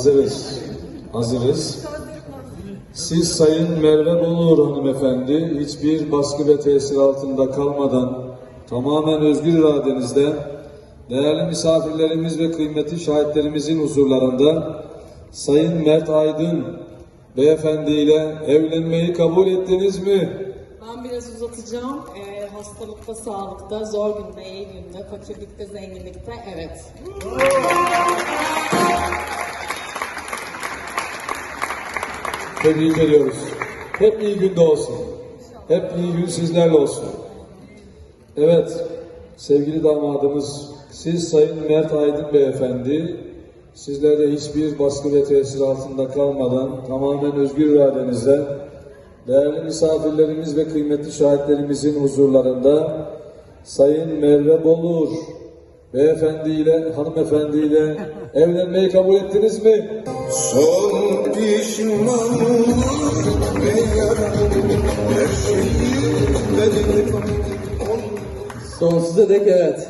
Hazırız. Hazırız. Siz Sayın Merve Bolur hanımefendi hiçbir baskı ve tesir altında kalmadan tamamen özgür iradenizde değerli misafirlerimiz ve kıymetli şahitlerimizin huzurlarında Sayın Mert Aydın beyefendi ile evlenmeyi kabul ettiniz mi? Ben biraz uzatacağım. Ee, hastalıkta, sağlıkta, zor günde, iyi günde, fakirlikte, zenginlikte evet. Tebrik ediyoruz. Hep iyi günde olsun. Hep iyi gün sizlerle olsun. Evet, sevgili damadımız, siz Sayın Mert Aydın Beyefendi, sizler de hiçbir baskı ve tesir altında kalmadan tamamen özgür iradenizle değerli misafirlerimiz ve kıymetli şahitlerimizin huzurlarında Sayın Merve Bolur Beyefendi ile hanımefendi ile evlenmeyi kabul ettiniz mi? Son pişmanlık ve yarım her şeyi benim Sonsuza dek evet.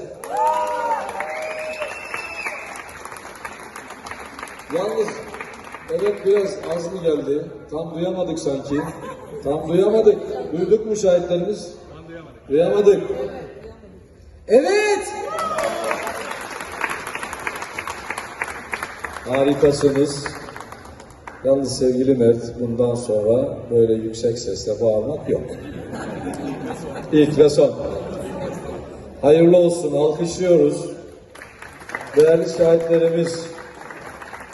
Yalnız evet biraz az mı geldi? Tam duyamadık sanki. Tam duyamadık. Duyduk mu şahitlerimiz? Tam duyamadık. Duyamadık. Evet. Harikasınız. Yalnız sevgili Mert bundan sonra böyle yüksek sesle bağırmak yok. İlk ve son. Hayırlı olsun. Alkışlıyoruz. Değerli şahitlerimiz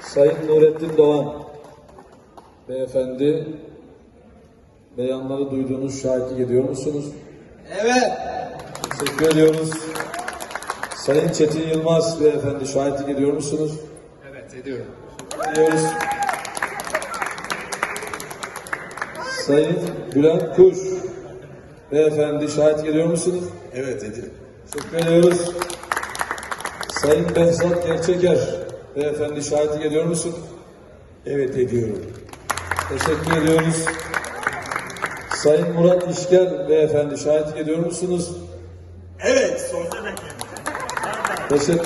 Sayın Nurettin Doğan Beyefendi beyanları duyduğunuz şahitlik ediyor musunuz? Evet. Teşekkür ediyoruz. Sayın Çetin Yılmaz Beyefendi şahitlik ediyor musunuz? Ediyorum. Ediyoruz. Sayın Bülent Kuş Beyefendi şahitlik ediyor musunuz? Evet ediyorum. Teşekkür ediyoruz. Sayın Behzat Gerçeker Beyefendi şahitlik ediyor musun? Evet ediyorum. Teşekkür ediyoruz. Sayın Murat İşker Beyefendi şahitlik ediyor musunuz? Evet sonsuza dek. Teşekkür